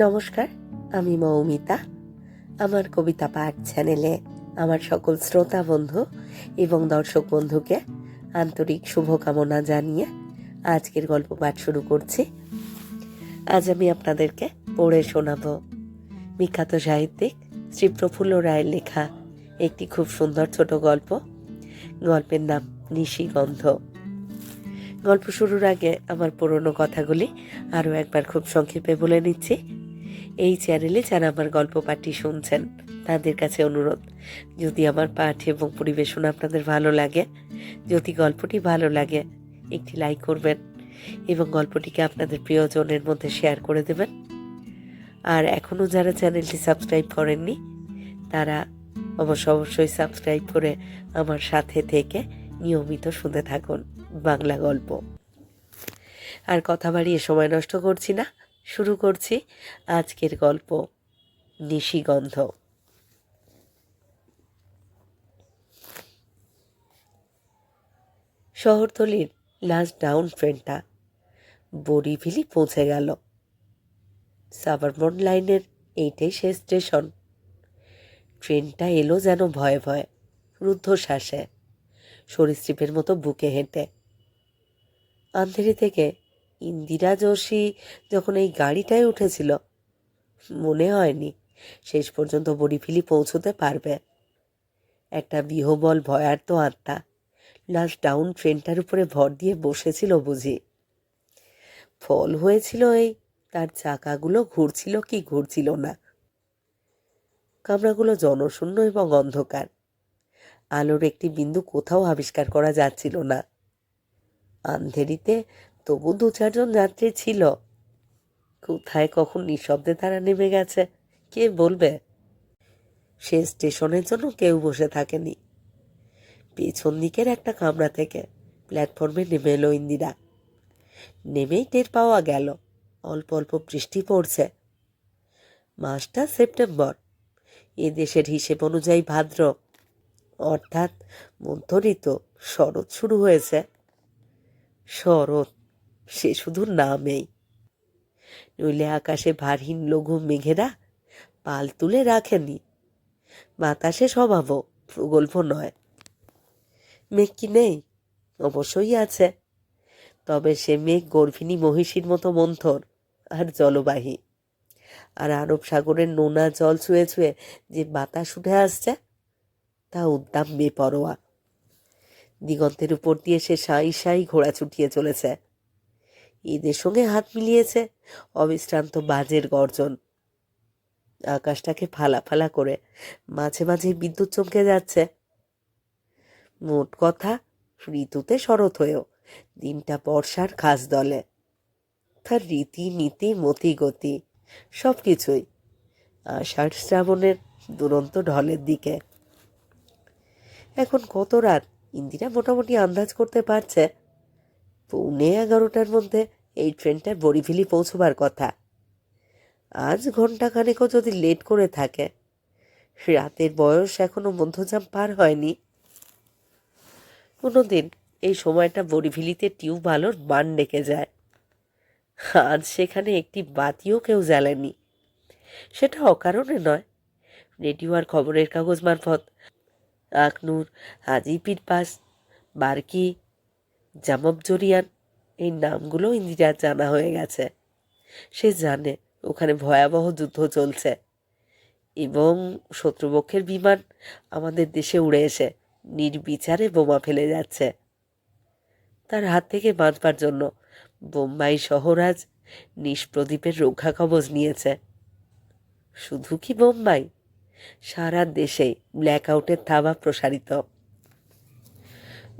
নমস্কার, আমি মৌমিতা। আমার কবিতা পাঠ চ্যানেলে আমার সকল শ্রোতা বন্ধু এবং দর্শক বন্ধুকে আন্তরিক শুভকামনা জানিয়ে আজকের গল্প পাঠ শুরু করছি। আজ আমি আপনাদেরকে পড়ে শোনাব বিখ্যাত সাহিত্যিক শ্রী প্রফুল্ল রায়ের লেখা একটি খুব সুন্দর ছোট গল্প। গল্পের নাম নিশিগন্ধ। গল্প শুরুর আগে আমার পুরনো কথাগুলি আরও একবার খুব সংক্ষেপে বলে নিচ্ছি। এই চ্যানেলে যারা আমার গল্প পাঠটি শুনছেন, তাদের কাছে অনুরোধ, যদি আমার পাঠ এবং পরিবেশন আপনাদের ভালো লাগে, যদি গল্পটি ভালো লাগে, একটি লাইক করবেন এবং গল্পটিকে আপনাদের প্রিয়জনের মধ্যে শেয়ার করে দেবেন। আর এখনও যারা চ্যানেলটি সাবস্ক্রাইব করেননি, তারা অবশ্য অবশ্যই সাবস্ক্রাইব করে আমার সাথে থেকে নিয়মিত শুনতে থাকুন বাংলা গল্প। আর কথা বাড়িয়ে সময় নষ্ট করছি না। শুরু করছি আজকের গল্প নিশিগন্ধ শহরতলির লাস্ট ডাউন ট্রেনটা বরিভিলি পৌঁছে গেল। সাবারমন লাইনের এইটাই শেষ স্টেশন। ট্রেনটা এলো যেন ভয়ে ভয়ে, রুদ্ধশ্বাসে, সরীসৃপের মতো বুকে হেঁটে। আন্ধেরি থেকে ইন্দিরা যোশী যখন এই গাড়িটায় উঠেছিল, মনে হয়নি শেষ পর্যন্ত বড়িফিলি পৌঁছতে পারবে। একটা বিহবল ভয়ার্ত আত্মা লাস্ট ডাউন ট্রেনটার উপরে ভর দিয়ে বসেছিল বুঝি। ফল হয়েছিল এই, তার চাকাগুলো ঘুরছিল কি ঘুরছিল না। কামরাগুলো জনশূন্য এবং অন্ধকার। আলোর একটি বিন্দু কোথাও আবিষ্কার করা যাচ্ছিল না। আন্ধেরিতে তবু দু চারজন যাত্রী ছিল। কোথায় কখন নিঃশব্দে তারা নেমে গেছে, কে বলবে? সে স্টেশনের জন্য কেউ বসে থাকেনি। পেছন দিকের একটা কামরা থেকে প্ল্যাটফর্মে নেমে এলো ইন্দিরা। নেমেই টের পাওয়া গেল, অল্প অল্প বৃষ্টি পড়ছে। মাসটা সেপ্টেম্বর, এ দেশের হিসেব অনুযায়ী ভাদ্র। অর্থাৎ মধ্য ঋতু শরৎ শুরু হয়েছে। শরৎ সে শুধু নামেই। নইলে আকাশে ভারহীন লঘু মেঘেরা পাল তুলে রাখেনি। বাতাসে স্বভাবও প্রগল্প নয়। মেঘ কি নেই? অবশ্যই আছে। তবে সে মেঘ গর্ভিণী মহিষীর মতো মন্থর আর জলবাহী। আর আরব সাগরের নোনা জল ছুঁয়ে ছুঁয়ে যে বাতাস উঠে আসছে, তা উদ্দাম বেপরোয়া। দিগন্তের উপর দিয়ে সে সাই সাই ঘোড়া ছুটিয়ে চলেছে। এদের সঙ্গে হাত মিলিয়েছে। অবিশ্রান্ত বাজের গর্জন। আকাশটাকে ফালা ফালা করে মাঝে মাঝে বিদ্যুৎ চমকে যাচ্ছে। মোট কথা, ঋতুতে শরৎ হয়েও দিনটা বর্ষার খাস দলে। তার রীতি নীতি, মতি গতি সব কিছুই আষাঢ় শ্রাবণের দুরন্ত ঢলের দিকে। এখন কত রাত? ইন্দিরা মোটামুটি আন্দাজ করতে পারছে। পৌনে এগারোটার মধ্যে এই ট্রেনটা বরিভিলি পৌঁছবার কথা। আজ ঘণ্টা খানেকও যদি লেট করে থাকে রাতের বয়স এখনও মধ্যজাম পার হয়নি। কোনোদিন এই সময়টা বরিভিলিতে টিউব আলোর বান ডেকে যায়। আজ সেখানে একটি বাতিও কেউ জ্বালেনি। সেটা অকারণে নয়। রেডিও আর খবরের কাগজ মারফত। আকনুর হাজি পীরপাস বারকি জামব জরিয়ান, এই নামগুলো ইন্দিরার জানা হয়ে গেছে। সে জানে ওখানে ভয়াবহ যুদ্ধ চলছে। এবং শত্রুপক্ষের বিমান আমাদের দেশে উড়ে এসে নির্বিচারে বোমা ফেলে যাচ্ছে। তার হাত থেকে বাঁচবার জন্য বোম্বাই শহরাজ নিষ্প্রদীপের রক্ষা কবচ নিয়েছে। শুধু কি বোম্বাই? সারা দেশেই ব্ল্যাকআউটের থাবা প্রসারিত।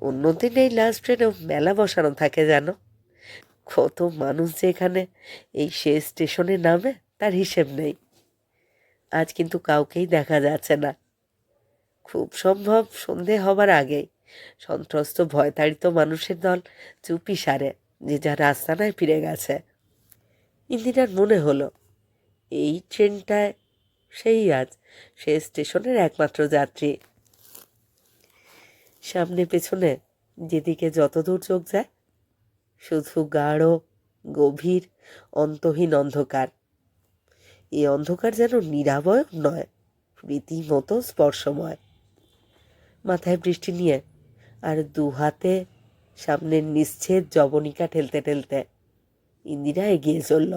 অন্যদিন এই লাস্ট ট্রেনেও মেলা বসানো থাকে যেন কত মানুষ যে এখানে এই শেষ স্টেশনে নামে, তার হিসেব নেই। আজ কিন্তু কাউকেই দেখা যাচ্ছে না। খুব সম্ভব সন্ধে হবার আগেই। সন্ত্রস্ত, ভয়তাড়িত মানুষের দল চুপি সারে, যে যার আস্তানায় ফিরে গেছে। ইন্দিরার মনে হলো, এই ট্রেনটায় সেই আজ সে স্টেশনের একমাত্র যাত্রী। সামনে পেছনে, যেদিকে যতদূর চোখ যায়, শুধু গাঢ়, গভীর, অন্তহীন অন্ধকার। এই অন্ধকার যেন নিরাবয় নয়, রীতিমতো স্পর্শময়। মাথায় বৃষ্টি নিয়ে আর দু হাতে সামনের নিশ্চেদ জবনিকা ঠেলতে ঠেলতে ইন্দিরা এগিয়ে চলল।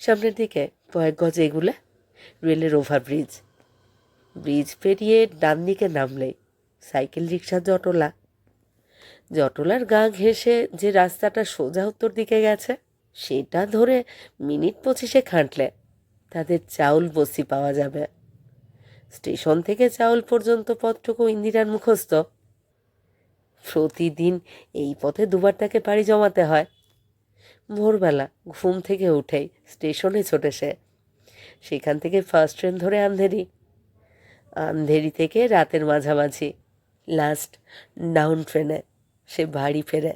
সামনের দিকে কয়েক গজ এগুলে রেলের ওভারব্রিজ। ব্রিজ পেরিয়ে ডান দিকে নামলেই সাইকেল রিক্সা জটলা। জটলার গা ঘেঁষে যে রাস্তাটা সোজা উত্তর দিকে গেছে, সেটা ধরে মিনিট পঁচিশে খাঁটলে তাদের চাউল বসি পাওয়া যাবে। স্টেশন থেকে চাউল পর্যন্ত পথটুকু ইন্দিরার মুখস্থ। প্রতিদিন এই পথে দুবার তাকে পাড়ি জমাতে হয়। ভোরবেলা ঘুম থেকে উঠেই স্টেশনে ছোটে সে। সেখান থেকে ফার্স্ট ট্রেন ধরে আন্ধেরি। আন্ধেরি থেকে রাতের মাঝামাঝি। লাস্ট ডাউন ট্রেনে সে বাড়ি ফেরে।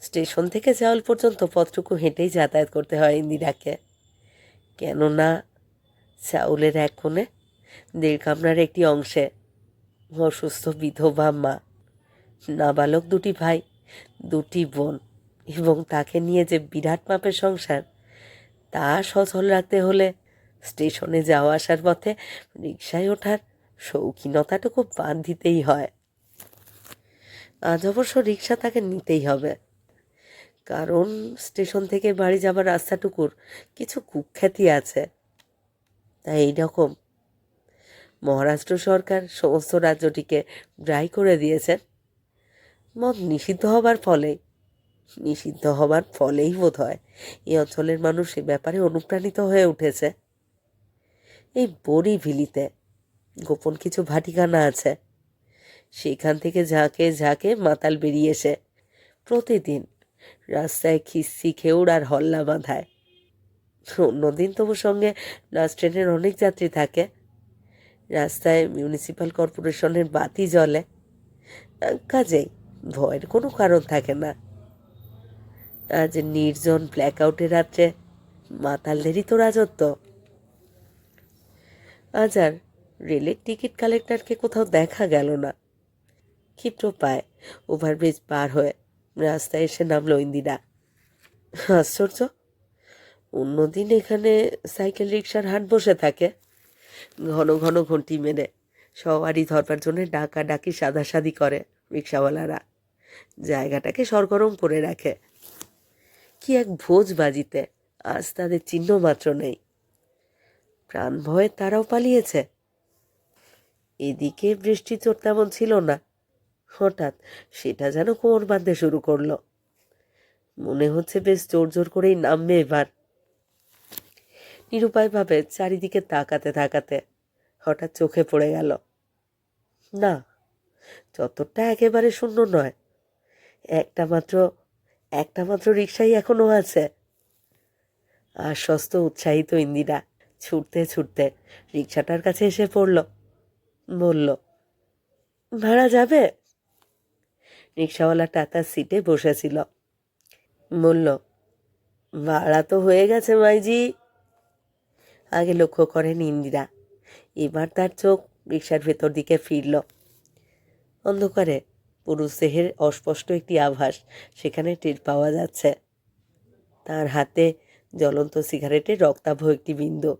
স্টেশন থেকে চাউল পর্যন্ত পথটুকু হেঁটেই যাতায়াত করতে হয় ইন্দিরাকে। কেননা, চাউলের এক কোণে, দেড় কামরার একটি অংশে, অসুস্থ বিধবা মা, নাবালক দুটি ভাই, দুটি বোন এবং তাকে নিয়ে যে বিরাট মাপের সংসার, তা সচল রাখতে হলে স্টেশনে যাওয়া আসার পথে রিক্সায় ওঠার শৌখিনতাটুকু বাদ দিতেই হয়। আজ অবশ্য রিক্সা তাকে নিতেই হবে। কারণ স্টেশন থেকে বাড়ি যাবার রাস্তাটুকুর কিছু কুখ্যাতি আছে। তাই এইরকম মহারাষ্ট্র সরকার সমস্ত রাজ্যটিকে ড্রাই করে দিয়েছেন মদ নিষিদ্ধ হবার ফলেই। নিষিদ্ধ হবার ফলেই বোধ হয় এই অঞ্চলের মানুষ এ ব্যাপারে অনুপ্রাণিত হয়ে উঠেছে। এই বড়ি ভিলিতে। গোপন কিছু ভাটিখানা আছে। সেখান থেকে ঝাঁকে ঝাঁকে মাতাল বেরিয়েছে প্রতিদিন রাস্তায় খিস্সি খেউড় আর হল্লা বাঁধায়। অন্যদিন তবু সঙ্গে লাস্ট ট্রেনের অনেক যাত্রী থাকে। রাস্তায় মিউনিসিপ্যাল কর্পোরেশনের বাতি জ্বলে। কাজেই ভয়ের কোনো কারণ থাকে না। আজ নির্জন ব্ল্যাকআউটের রাত্রে মাতালদেরই তো রাজত্ব। আজ আর রেলের টিকিট কালেক্টরকে কোথাও দেখা গেল না। ক্ষিপ্র পায় ওভারব্রিজ পার হয়ে রাস্তায় এসে নামলো ইন্দিরা। আশ্চর্য, অন্যদিন এখানে সাইকেল রিক্সার হাট বসে থাকে। ঘন ঘন ঘন্টি মেরে সবারই ধরবার জন্য ডাকা ডাকি সাদাসাদি করে রিক্সাওয়ালারা জায়গাটাকে সরগরম করে রাখে। কি এক ভোজ বাজিতে, আজ তাদের চিহ্ন মাত্র নেই। প্রাণ ভয়ে তারাও পালিয়েছে। এদিকে বৃষ্টি চোট তেমন ছিল না। হঠাৎ সেটা যেন কোমর বাঁধতে শুরু করল। মনে হচ্ছে বেশ জোর জোর করেই নামবে এবার। নিরুপায়ভাবে চারিদিকে তাকাতে তাকাতে হঠাৎ চোখে পড়ে গেল। না চত্বরটা একেবারে শূন্য নয়, একটা মাত্র একটা মাত্র রিক্সাই এখনও আছে। আশ্বস্ত, উৎসাহিত ইন্দিরা ছুটতে ছুটতে রিক্সাটার কাছে এসে পড়ল। বলল, ভাড়া যাবে? রিক্সাওয়ালাটা তার সিটে বসেছিল। বলল, ভাড়া তো হয়ে গেছে মাইজি। আগে লক্ষ্য করেন ইন্দিরা। এবার তার চোখ রিক্সার ভেতর দিকে ফিরল। অন্ধকারে পুরুষ দেহের অস্পষ্ট একটি আভাস সেখানে টের পাওয়া যাচ্ছে। তার হাতে জ্বলন্ত সিগারেটের রক্তাভ একটি বিন্দু।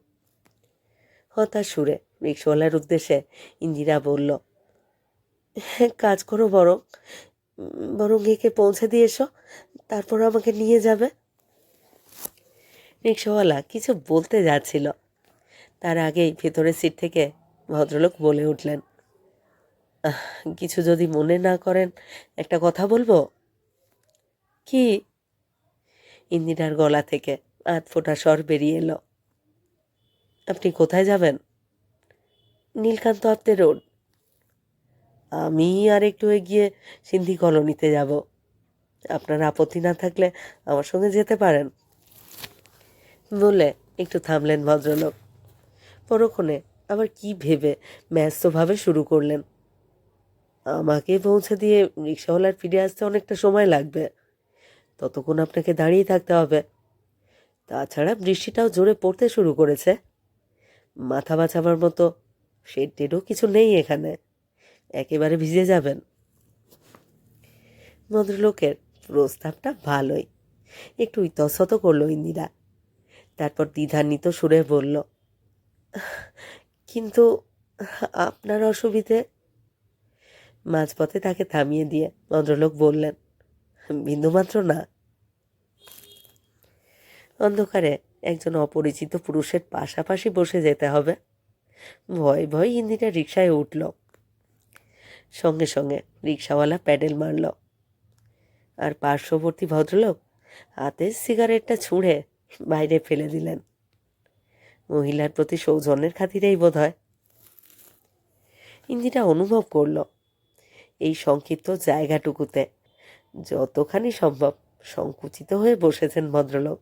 হতাশ সুরে রিক্সাওয়ালার উদ্দেশ্যে ইন্দিরা বলল "হ্যাঁ, কাজ করো বরং বরং একে পৌঁছে দিয়ে এসো তারপর আমাকে নিয়ে যাবে। রিক্সাওয়ালা কিছু বলতে যাচ্ছিল। তার আগেই ভেতরের সিট থেকে ভদ্রলোক বলে উঠলেন কিছু যদি মনে না করেন একটা কথা বলব? কি? ইন্দিরার গলা থেকে আধ ফোঁটা স্বর বেরিয়ে এলো। আপনি কোথায় যাবেন? নীলকান্ত আত্মে রোড। আমি আর একটু এগিয়ে সিন্ধি কলোনিতে যাব। আপনার আপত্তি না থাকলে আমার সঙ্গে যেতে পারেন। বলে একটু থামলেন ভদ্রলোক। পরক্ষণে আবার কি ভেবে ব্যস্তভাবে শুরু করলেন। আমাকে পৌঁছে দিয়ে রিক্সাওয়ালার ফিরে আসতে অনেকটা সময় লাগবে। ততক্ষণ আপনাকে দাঁড়িয়ে থাকতে হবে। তাছাড়া বৃষ্টিটাও জোরে পড়তে শুরু করেছে। মাথা বাঁচাবার মতো সেই টেডও কিছু নেই এখানে। একেবারে ভিজে যাবেন। ভদ্রলোকের প্রস্তাবটা ভালোই। একটু ইতস্তত করল ইন্দিরা। তারপর দ্বিধান্বিত সুরে বলল, কিন্তু আপনার অসুবিধে? মাঝপথে তাকে থামিয়ে দিয়ে ভদ্রলোক বললেন, বিন্দুমাত্র না। অন্ধকারে একজন অপরিচিত পুরুষের পাশাপাশি বসে যেতে হবে। ভয় ভয় ইন্দিরা রিক্সায় উঠল। সঙ্গে সঙ্গে রিক্সাওয়ালা প্যাডেল মারল। আর পার্শ্ববর্তী ভদ্রলোক হাতের সিগারেটটা ছুঁড়ে বাইরে ফেলে দিলেন। মহিলার প্রতি সৌজন্যের খাতিরেই বোধ হয় ইন্দিরা অনুভব করল, এই সংক্ষিপ্ত জায়গাটুকুতে যতখানি সম্ভব সংকুচিত হয়ে বসেছেন ভদ্রলোক।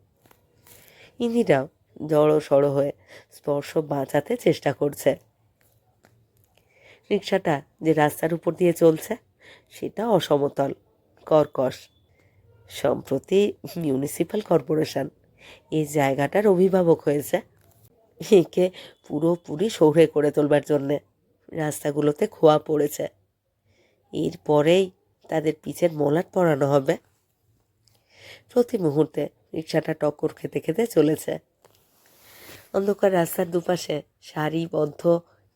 ইন্দিরাও জড়ো সড়ো হয়ে স্পর্শ বাঁচাতে চেষ্টা করছে। রিক্সাটা যে রাস্তার উপর দিয়ে চলছে, সেটা অসমতল, কর্কশ। সম্প্রতি মিউনিসিপ্যাল কর্পোরেশন এই জায়গাটার অভিভাবক হয়েছে। একে পুরোপুরি সৌরে করে তোলবার জন্যে রাস্তাগুলোতে খোয়া পড়েছে। এরপরেই তাদের পিছের মোলাট পরানো হবে। প্রতি মুহূর্তে রিক্সাটা টক্কর খেতে খেতে চলেছে। অন্ধকার রাস্তার দুপাশে সারিবদ্ধ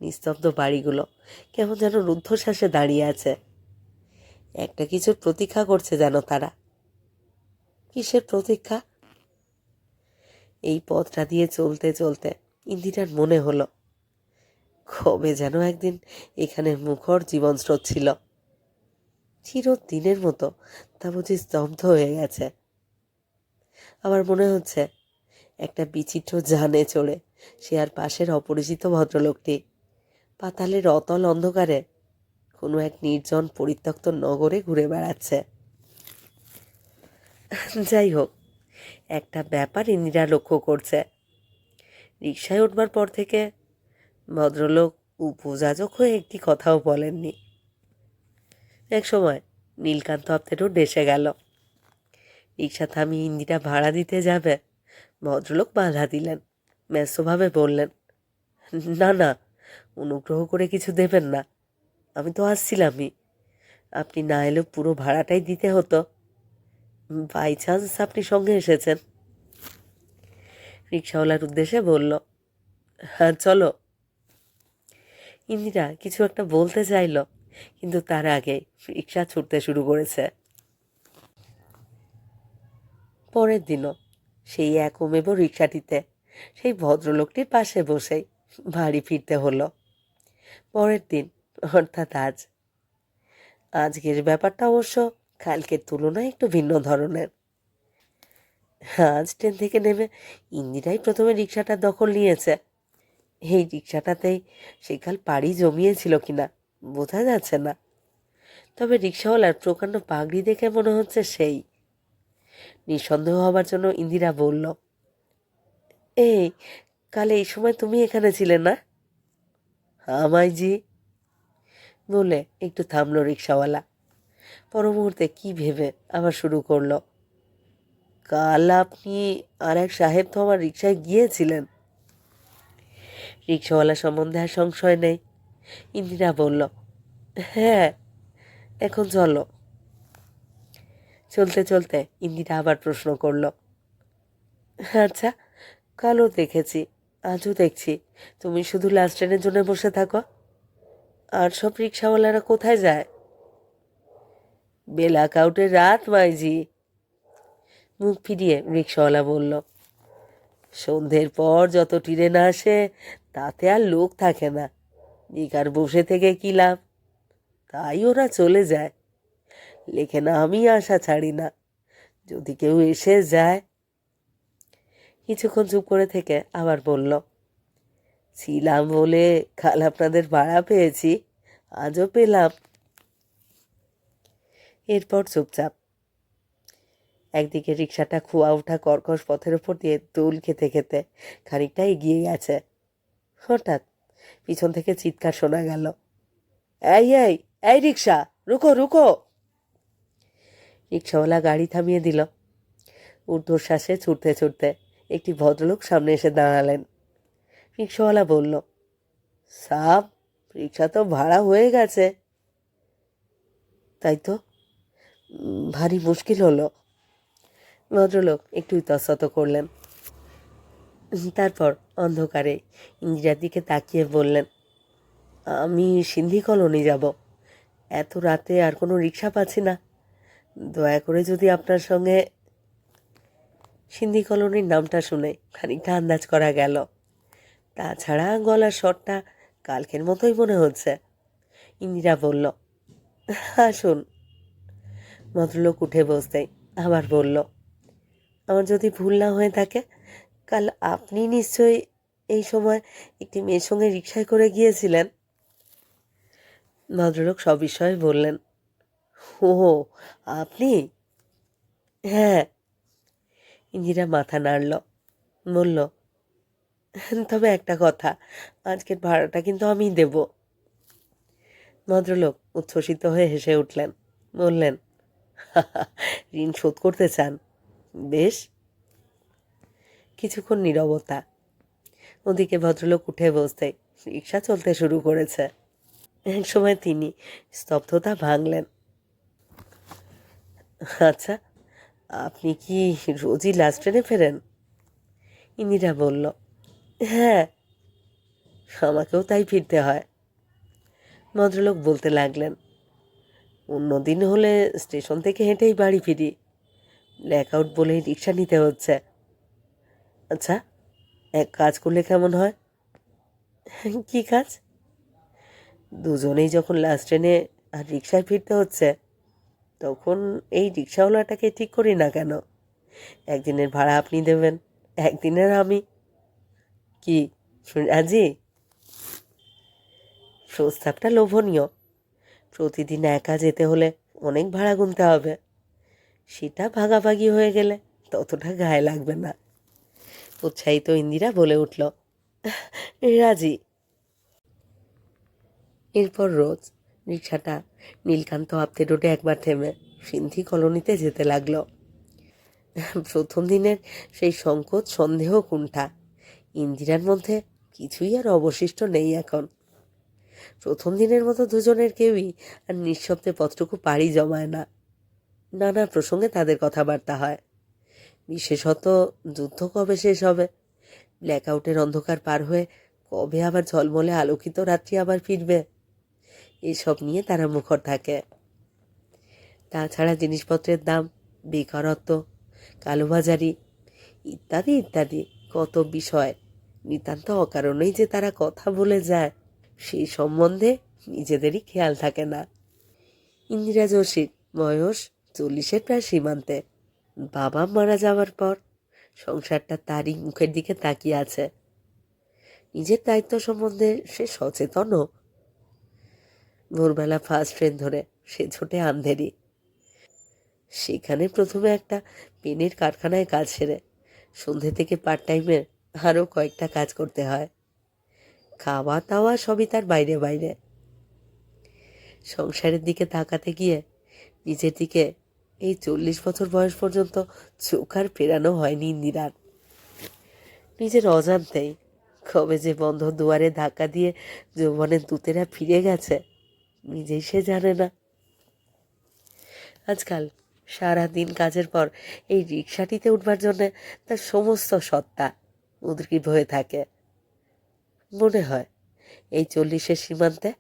নিস্তব্ধ বাড়িগুলো কেমন যেন রুদ্ধশ্বাসে দাঁড়িয়ে আছে। একটা কিছুর প্রতীক্ষা করছে যেন তারা। কিসের প্রতীক্ষা? এই পথটা দিয়ে চলতে চলতে ইন্দিরার মনে হলো, কবে যেন একদিন এখানে মুখর জীবন স্রোত ছিল। চিরদিনের মতো তা বুঝি স্তব্ধ হয়ে গেছে। আমার মনে হচ্ছে একটা বিচিত্র জানে চড়ে সে আর পাশের অপরিচিত ভদ্রলোকটি। পাতালের অতল অন্ধকারে কোনো এক নির্জন পরিত্যক্ত নগরে ঘুরে বেড়াচ্ছে। যাই হোক, একটা ব্যাপার ইন্দিরা লক্ষ্য করছে। রিক্সায় উঠবার পর থেকে ভদ্রলোক উপযাজক হয়ে একটি কথাও বলেননি। এক সময় নীলকান্ত আপ্তে রোড এসে গেল। রিক্সা থামিয়ে ইন্দিরা ভাড়া দিতে যাবে। ভদ্রলোক বাধা দিলেন, ব্যস্তভাবে বললেন, না না, অনুগ্রহ করে কিছু দেবেন না, আমি তো আসছিলামই। আপনি না এলেও পুরো ভাড়াটাই দিতে হতো। বাই চান্স আপনি সঙ্গে এসেছেন। রিক্সাওয়ালার উদ্দেশ্যে বলল হ্যাঁ চলো। ইন্দিরা কিছু একটা বলতে চাইল, কিন্তু তার আগে রিক্সা ছুটতে শুরু করেছে। পরের দিনও। সেই একমেব রিক্সাটিতে সেই ভদ্রলোকটির পাশে বসেই বাড়ি ফিরতে হলো। পরের দিন, অর্থাৎ আজ। আজকের ব্যাপারটা অবশ্য কালকের তুলনায় একটু ভিন্ন ধরনের। আজ ট্রেন থেকে নেমে ইন্দিরাই প্রথমে রিক্সাটা দখল নিয়েছে। এই রিক্সাটাতেই সেকাল পাড়ি জমিয়েছিল কিনা বোঝা যাচ্ছে না। তবে রিক্সাওয়ালার প্রকাণ্ড পাগড়ি দেখে মনে হচ্ছে সেই নিঃসন্দেহ হবার জন্য ইন্দিরা বলল এই কালে এই সময় তুমি এখানে ছিলে না? আমায় জি বলে একটু থামলো রিক্সাওয়ালা। পর মুহূর্তে কি ভেবে আবার শুরু করল, কাল আপনি আর এক সাহেব তো আমার রিক্সায় গিয়েছিলেন? রিক্সাওয়ালা সম্বন্ধে আর সংশয় নেই। ইন্দিরা বলল হ্যাঁ এখন চলো। চলতে চলতে ইন্দিরা আবার প্রশ্ন করল আচ্ছা কালও দেখেছি, আজও দেখছি। তুমি শুধু লাস্ট ট্রেনের জন্য বসে থাকো। আর সব রিক্সাওয়ালারা কোথায় যায়? বেলা কাউটে রাত, মাইজি। মুখ ফিরিয়ে রিক্সাওয়ালা বলল, সন্ধ্যের পর যত ট্রেন আসে, তাতে আর লোক থাকে না। বেকার বসে থেকে কী লাভ? তাই ওরা চলে যায়। লেখে না, আমি আশা ছাড়ি না। যদি কেউ এসে যায়। কিছুক্ষণ চুপ করে থেকে আবার বলল, ছিলাম বলে কাল আপনাদের ভাড়া পেয়েছি, আজও পেলাম। এরপর চুপচাপ। একদিকে রিক্সাটা খুয়া ওঠা কর্কশ পথের ওপর দিয়ে দোল খেতে খেতে খানিকটা এগিয়ে গেছে। হঠাৎ পিছন থেকে চিৎকার শোনা গেল, এই এই এই রিক্সা রুকো রুকো। রিক্সাওয়ালা গাড়ি থামিয়ে দিল। ঊর্ধ্বশ্বাসে ছুটতে ছুটতে একটি ভদ্রলোক সামনে এসে দাঁড়ালেন। রিক্সাওয়ালা বলল সাপ রিক্সা তো ভাড়া হয়ে গেছে। তাই তো? ভারী মুশকিল হলো। ভদ্রলোক একটু ইতস্তত করলেন। তারপর অন্ধকারে ইন্দিরার দিকে তাকিয়ে বললেন, আমি সিন্ধি কলোনি যাব। এত রাতে আর কোনো রিক্সা পাচ্ছি না। দয়া করে যদি আপনার সঙ্গে সিন্ধি কলোনির নামটা শুনে খানিকটা আন্দাজ করা গেল। তাছাড়া গলার স্বরটা কালকের মতোই মনে হচ্ছে। ইন্দিরা বলল, আসুন। ভদ্রলোক উঠে বসতেই আবার বলল, আমার যদি ভুল না হয়ে থাকে, কাল আপনি নিশ্চয়ই এই সময় একটি মেয়ের সঙ্গে রিক্সায় করে গিয়েছিলেন? ভদ্রলোক সবিষয়ে বললেন ও আপনি? হ্যাঁ। ইন্দিরা মাথা নাড়ল, বলল, তবে একটা কথা, আজকের ভাড়াটা কিন্তু আমিই দেব। ভদ্রলোক উচ্ছ্বসিত হয়ে হেসে উঠলেন, বললেন ঋণ শোধ করতে চান? বেশ। কিছুক্ষণ নিরবতা, ওদিকে ভদ্রলোক উঠে বসতে রিক্সা চলতে শুরু করেছে। এক সময় তিনি স্তব্ধতা ভাঙলেন আচ্ছা আপনি কি রোজই লাস্ট ট্রেনে ফেরেন? ইন্দিরা বলল হ্যাঁ আমাকেও তাই ফিরতে হয়। ভদ্রলোক বলতে লাগলেন অন্যদিন হলে স্টেশন থেকে হেঁটেই বাড়ি ফিরি। ব্ল্যাকআউট বলেই রিক্সা নিতে হচ্ছে। আচ্ছা এক কাজ করলে কেমন হয়? কি কাজ? দুজনেই যখন লাস্ট ট্রেনে আর রিক্সায় ফিরতে হচ্ছে তখন এই রিক্সাওয়ালাটাকে ঠিক করি না কেন? একদিনের ভাড়া আপনি দেবেন, একদিনের আমি। কি? রাজি প্রস্তাবটা লোভনীয়। প্রতিদিন একা যেতে হলে অনেক ভাড়া গুনতে হবে। সেটা ভাগাভাগি হয়ে গেলে ততটা গায়ে লাগবে না। উৎসাহিত ইন্দিরা বলে উঠল রাজি। এরপর রোজ রিক্সাটা নীলকান্ত আপ্তে রোডে একবার থেমে সিন্ধি কলোনিতে যেতে লাগল। প্রথম দিনের সেই সংকোচ, সন্দেহ, কুণ্ঠা, ইন্দিরার মধ্যে কিছুই আর অবশিষ্ট নেই এখন। প্রথম দিনের মতো দুজনের কেউই আর নিঃশব্দে পথটুকু পাড়ি জমায় না। নানা প্রসঙ্গে তাদের কথাবার্তা হয়। বিশেষত, যুদ্ধ কবে শেষ হবে? ব্ল্যাকআউটের অন্ধকার পার হয়ে কবে আবার ঝলমলে আলোকিত রাত্রি আবার ফিরবে? এসব নিয়ে তারা মুখর থাকে। তাছাড়া জিনিসপত্রের দাম, বেকারত্ব, কালোবাজারি ইত্যাদি ইত্যাদি কত বিষয়। নিতান্ত অকারণেই যে তারা কথা বলে যায় সেই সম্বন্ধে নিজেদেরই খেয়াল থাকে না। ইন্দিরা যোশীর বয়স চল্লিশের প্রায় সীমান্তে। বাবা মারা যাওয়ার পর সংসারটা তারই মুখের দিকে তাকিয়ে আছে। নিজের দায়িত্ব সম্বন্ধে সে সচেতনও ভোরবেলা ফার্স্ট ট্রেন ধরে, সে ছোটে আন্ধেরি। সেখানে প্রথমে একটা পেনের কারখানায় কাজ সেরে। সন্ধে থেকে পার্ট টাইমের আরও কয়েকটা কাজ করতে হয়। খাওয়া দাওয়া সবই তার বাইরে বাইরে। সংসারের দিকে তাকাতে গিয়ে নিজের দিকে এই চল্লিশ বছর বয়স পর্যন্ত চোখ আর ফেরানো হয়নি ইন্দিরার। নিজের অজান্তেই কবে যে বন্ধ দুয়ারে ধাক্কা দিয়ে যৌবনের দূতেরা ফিরে গেছে নিজেই সে জানে না। আজকাল সারা দিন কাজের পর এই রিক্সাটিতে উঠবার জন্যে তার সমস্ত সত্তা উদ্গ্রীব হয়ে থাকে। মনে হয় এই চল্লিশের সীমান্তে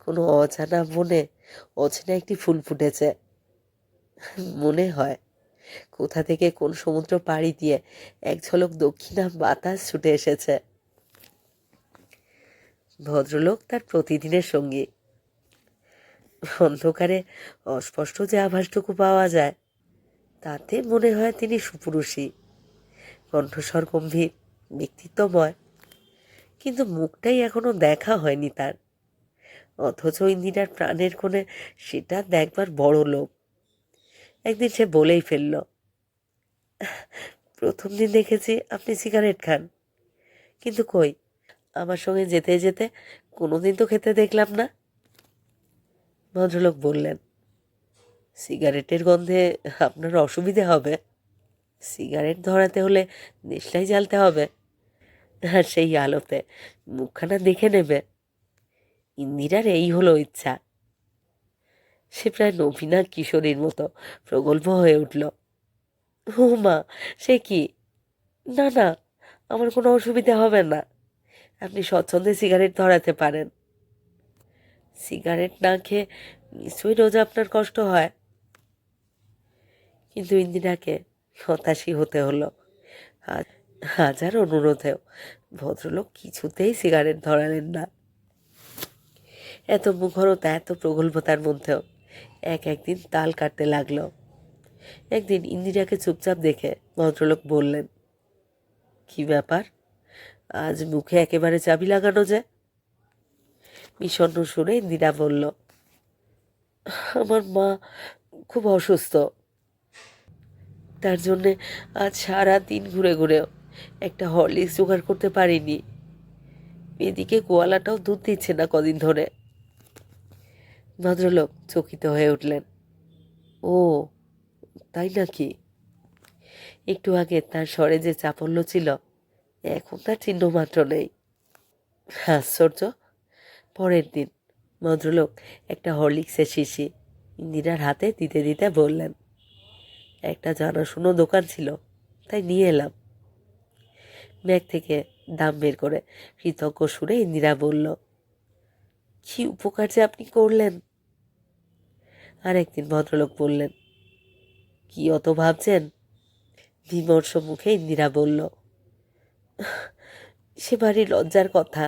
কোনো অজানা মনে অচেনা একটি ফুল ফুটেছে। মনে হয় কোথা থেকে কোন সমুদ্র পাড়ি দিয়ে এক ঝলক দক্ষিণা বাতাস ছুটে এসেছে। ভদ্রলোক তার প্রতিদিনের সঙ্গী। অন্ধকারে অস্পষ্ট যে আভাসটুকু পাওয়া যায়, তাতে মনে হয় তিনি সুপুরুষী কণ্ঠস্বর গম্ভীর, ব্যক্তিত্বময়, কিন্তু মুখটাই এখনও দেখা হয়নি তার। অথচ ইন্দিরার প্রাণের কোণে সেটা দেখবার বড় লোভ। একদিন সে বলেই ফেলল, প্রথম দিন দেখেছি আপনি সিগারেট খান। কিন্তু কই, আমার সঙ্গে যেতে যেতে কোনোদিন তো খেতে দেখলাম না। ভদ্রলোক বললেন, সিগারেটের গন্ধে আপনার অসুবিধে হবে। সিগারেট ধরাতে হলে দেশলাই জ্বালতে হবে। আর সেই আলোতে মুখখানা দেখে নেবে। ইন্দিরার এই হলো ইচ্ছা। সে প্রায় নবীনা কিশোরীর মতো প্রগল্ভ হয়ে উঠল, ও মা, সে কি? না না, আমার কোনো অসুবিধা হবে না। আপনি স্বচ্ছন্দে সিগারেট ধরাতে পারেন। সিগারেট না খেয়ে নিশ্চয়ই রোজা আপনার কষ্ট হয়। কিন্তু ইন্দিরাকে হতাশই হতে হলো। হাজার অনুরোধেও ভদ্রলোক কিছুতেই সিগারেট ধরালেন না। এত মুখরতা, এত প্রগল্ভতার মধ্যেও এক একদিন তাল কাটতে লাগল। একদিন ইন্দিরাকে চুপচাপ দেখে ভদ্রলোক বললেন, কি ব্যাপার? আজ মুখে একেবারে চাবি লাগানো যে? বিষণ্ণ শুনে ইন্দিরা বলল, আমার মা খুব অসুস্থ। তার জন্যে আজ সারা দিন ঘুরে ঘুরেও একটা হরলিক্স জোগাড় করতে পারিনি। এদিকে গোয়ালাটাও দুধ দিচ্ছে না কদিন ধরে। ভদ্রলোক চকিত হয়ে উঠলেন, ও, তাই নাকি? একটু আগে তার স্বরে যে চাপল্য ছিল, এখন তার চিহ্ন মাত্র নেই। আশ্চর্য! পরের দিন ভদ্রলোক একটা হরলিক্সের শিশি ইন্দিরার হাতে দিতে দিতে বললেন, একটা জানাশুনো দোকান ছিল, তাই নিয়ে এলাম। ব্যাগ থেকে দাম বের করে কৃতজ্ঞ সুরে ইন্দিরা বলল, কি উপকার যে আপনি করলেন? আর একদিন ভদ্রলোক বললেন, কি অত ভাবছেন? বিমর্ষ মুখে ইন্দিরা বলল, সে বাড়ির লজ্জার কথা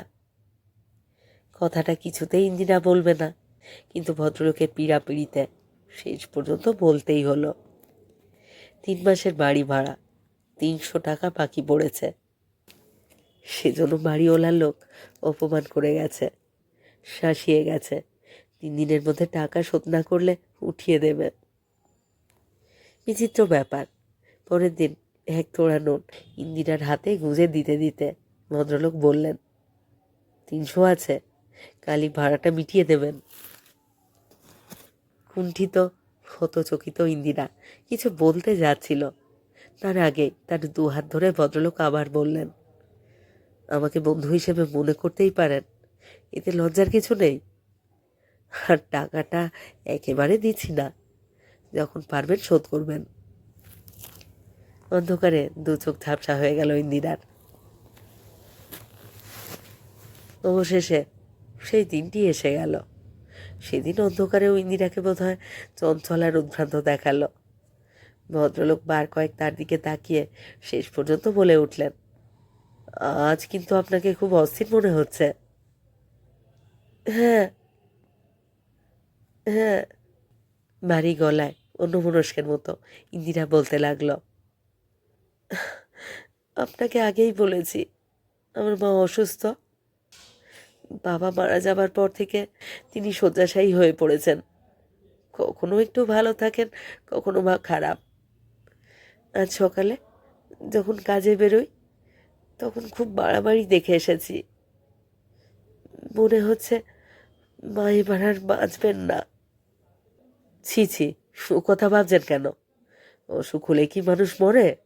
কথাটা কিছুতেই ইন্দিরা বলবে না। কিন্তু ভদ্রলোকের পীড়াপিড়িতে শেষ পর্যন্ত বলতেই হলো। তিন মাসের বাড়ি ভাড়া, তিনশো টাকা বাকি পড়েছে। সেজন্য বাড়িওয়ালার লোক অপমান করে গেছে, শাসিয়ে গেছে। তিন দিনের মধ্যে টাকা শোধ না করলে উঠিয়ে দেবে। বিচিত্র ব্যাপার। পরের দিন এক তোড়া নোট ইন্দিরার হাতে গুঁজে দিতে দিতে ভদ্রলোক বললেন, তিনশো আছে কালি ভাড়াটা মিটিয়ে দেবেন। কুণ্ঠিত, হতচকিত ইন্দিরা কিছু বলতে যাচ্ছিল। তার আগে তার দু হাত ধরে ভদ্রলোক আবার বললেন, আমাকে বন্ধু হিসেবে মনে করতেই পারেন, এতে লজ্জার কিছু নেই। আর টাকাটা একেবারে দিচ্ছি না, যখন পারবেন শোধ করবেন। অন্ধকারে দু চোখ ঝাপসা হয়ে গেল ইন্দিরার। অবশেষে সেই দিনটি এসে গেল। সেদিন অন্ধকারেও ইন্দিরাকে বোধ হয় চঞ্চল আর উদ্ভ্রান্ত দেখাল। ভদ্রলোক বার কয়েক তার দিকে তাকিয়ে শেষ পর্যন্ত বলে উঠলেন, আজ কিন্তু আপনাকে খুব অস্থির মনে হচ্ছে। হ্যাঁ হ্যাঁ। ভারী গলায় অন্যমনস্কের মতো ইন্দিরা বলতে লাগল, আপনাকে আগেই বলেছি, আমার মা অসুস্থ। বাবা মারা যাবার পর থেকে তিনি শয্যাশায়ী হয়ে পড়েছেন। কখনো একটু ভালো থাকেন, কখনো বা খারাপ। আজ সকালে যখন কাজে বেরোই, তখন খুব বাড়াবাড়ি দেখে এসেছি। মনে হচ্ছে মা এবার আর বাঁচবেন না। ছি ছি ও কথা ভাবছেন কেন? অসুখ হলে কি মানুষ মরে?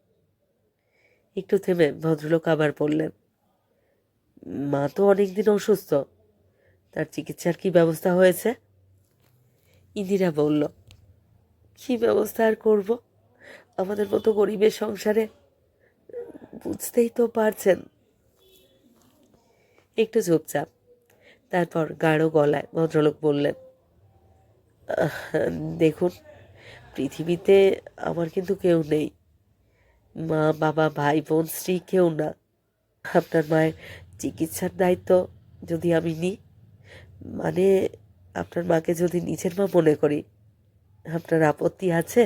একটু থেমে ভদ্রলোক আবার বললেন মা তো অনেকদিন অসুস্থ। তার চিকিৎসার কি ব্যবস্থা হয়েছে? ইন্দিরা বলল, কি ব্যবস্থা আর করব? আমাদের মতো গরিবের সংসারে বুঝতেই তো পারছেন। একটু চুপচাপ, তারপর গাঢ় গলায় ভদ্রলোক বললেন দেখুন, পৃথিবীতে আমার কিন্তু কেউ নেই। মা, বাবা, ভাই, বোন, স্ত্রী কেউ না। আপনার মায়ের চিকিৎসার দায়িত্ব যদি আমি নিই মানে আপনার মাকে যদি নিজের মা মনে করি, আপনার আপত্তি আছে?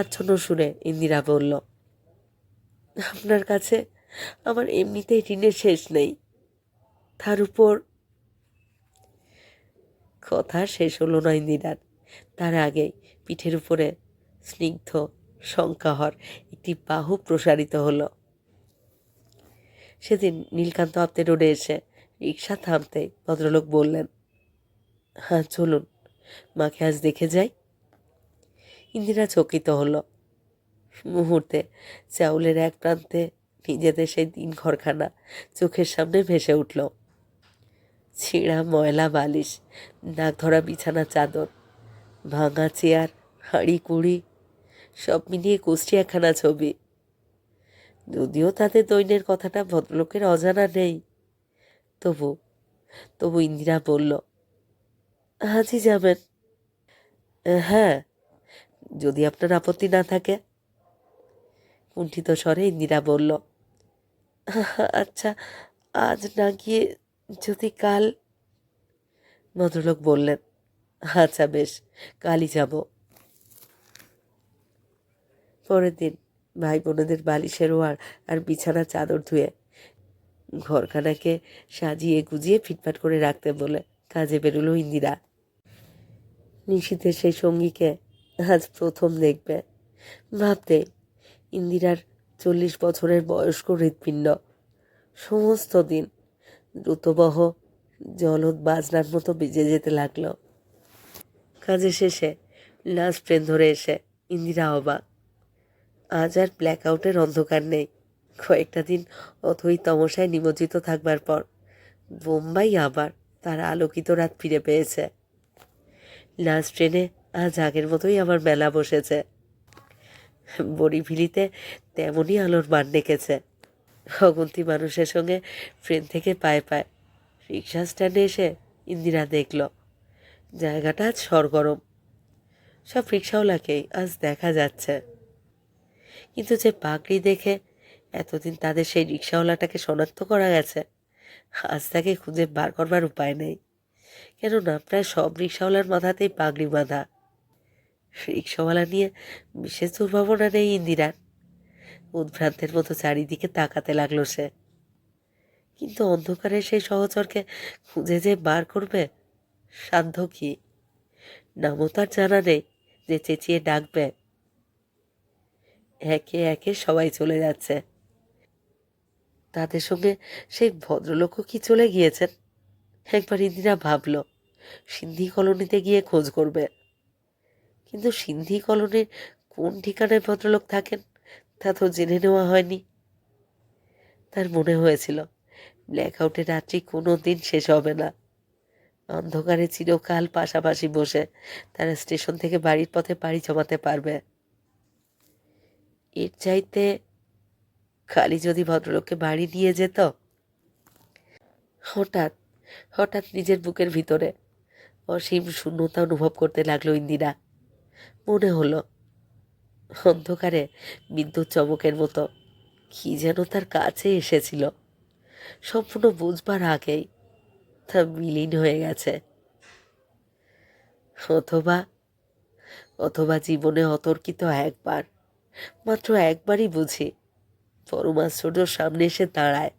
আচ্ছন্ন শুনে ইন্দিরা বলল, আপনার কাছে আমার এমনিতেই ঋণের শেষ নেই। তার উপর কথা শেষ হলো না ইন্দিরার। তার আগেই পিঠের উপরে স্নিগ্ধ শঙ্কাহর একটি বাহু প্রসারিত হলো। সেদিন নীলকান্ত আপ্তে রোডে এসে রিক্সা থামতেই ভদ্রলোক বললেন হ্যাঁ চলুন। মাকে আজ দেখে যাই। ইন্দিরা চকিত হলো। মুহূর্তে চাউলের এক প্রান্তে নিজেদের সেই দিন ঘরখানা চোখের সামনে ভেসে উঠল। ছিঁড়া ময়লা বালিশ নাক ধরা বিছানা চাদর, ভাঙা চেয়ার হাঁড়ি কুড়ি সব মিলিয়ে কুষ্টি একখানা ছবি। যদিও তাদের দৈন্যের কথাটা ভদ্রলোকের অজানা নেই। তবু তবু ইন্দিরা বলল, আজই যাবেন। হ্যাঁ যদি আপনার আপত্তি না থাকে। কুণ্ঠিত স্বরে ইন্দিরা বলল আচ্ছা আজ না গিয়ে যদি কাল? ভদ্রলোক বললেন আচ্ছা বেশ, কালই যাব। পরের দিন ভাই বোনেদের বালিশের ওয়ার আর বিছানা চাদর ধুয়ে ঘরখানাকে সাজিয়ে গুজিয়ে ফিটফাট করে রাখতে বলে কাজে বেরোলো ইন্দিরা। নিশীথের সেই সঙ্গীকে আজ প্রথম দেখবে। ভাবতে ইন্দিরার চল্লিশ বছরের বয়স্ক হৃৎপিণ্ড। সমস্ত দিন দ্রুতবহ জলদ বাজনার মতো বেজে যেতে লাগল। কাজে শেষে লাস্ট ট্রেন ধরে এসে ইন্দিরা অবাক। আজ আর ব্ল্যাক আউটের অন্ধকার নেই। কয়েকটা দিন অথই তমসায় নিমজ্জিত থাকবার পর বোম্বাই আবার তার আলোকিত রাত ফিরে পেয়েছে। লাস্ট ট্রেনে আজ আগের মতোই আমার মেলা বসেছে। বড়িভিলিতে তেমনই আলোর মান ডেকেছে অগন্তি মানুষের সঙ্গে ট্রেন থেকে পায়ে পায় রিক্সা স্ট্যান্ডে এসে ইন্দিরা দেখল, জায়গাটা আজ সরগরম। সব রিক্সাওয়ালাকেই আজ দেখা যাচ্ছে। কিন্তু যে পাগড়ি দেখে এতদিন তাদের সেই রিক্সাওয়ালাটাকে শনাক্ত করা গেছে, আজ তাকে খুঁজে বার করবার উপায় নেই। কেননা প্রায় সব রিক্সাওয়ালার মাথাতেই পাগড়ি বাঁধা। রিক্সাওয়ালা নিয়ে বিশেষ দুর্ভাবনা নেই ইন্দিরার। উদ্ভ্রান্তের মতো চারিদিকে তাকাতে লাগল সে। কিন্তু অন্ধকারে সেই সহচরকে খুঁজে যে বার করবে, সাধ্য কি? নামও তার জানা নেই যে চেঁচিয়ে ডাকবে। একে একে সবাই চলে যাচ্ছে। তাদের সঙ্গে সেই ভদ্রলোকও কি চলে গিয়েছেন? একবার ইন্দিরা ভাবল, সিন্ধি কলোনিতে গিয়ে খোঁজ করবে। কিন্তু সিন্ধি কলোনির কোন ঠিকানায় ভদ্রলোক থাকেন, তা তো জেনে নেওয়া হয়নি। তার মনে হয়েছিল ব্ল্যাক আউটের রাত্রি কোনো দিন শেষ হবে না। অন্ধকারে চিরকাল পাশাপাশি বসে তারা স্টেশন থেকে বাড়ির পথে পাড়ি জমাতে পারবে। এর চাইতে খালি যদি ভদ্রলোককে বাড়ি নিয়ে যেত? হঠাৎ হঠাৎ নিজের বুকের ভিতরে অসীম শূন্যতা অনুভব করতে লাগল ইন্দিরা। মনে হলো, অন্ধকারে বিদ্যুৎ চমকের মতো কি যেন তার কাছে এসেছিল। সম্পূর্ণ বুঝবার আগেই তা বিলীন হয়ে গেছে। অথবা অথবা জীবনে অতর্কিত একবার মাত্র একবারই বুঝি পরমাশ্চর্য সামনে এসে দাঁড়ায়।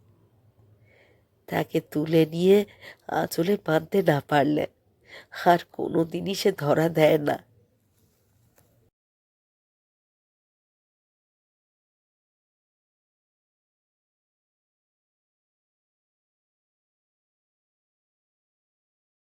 তাকে তুলে নিয়ে আঁচলে বাঁধতে না পারলে আর কোনো দিনই সে ধরা দেয় না।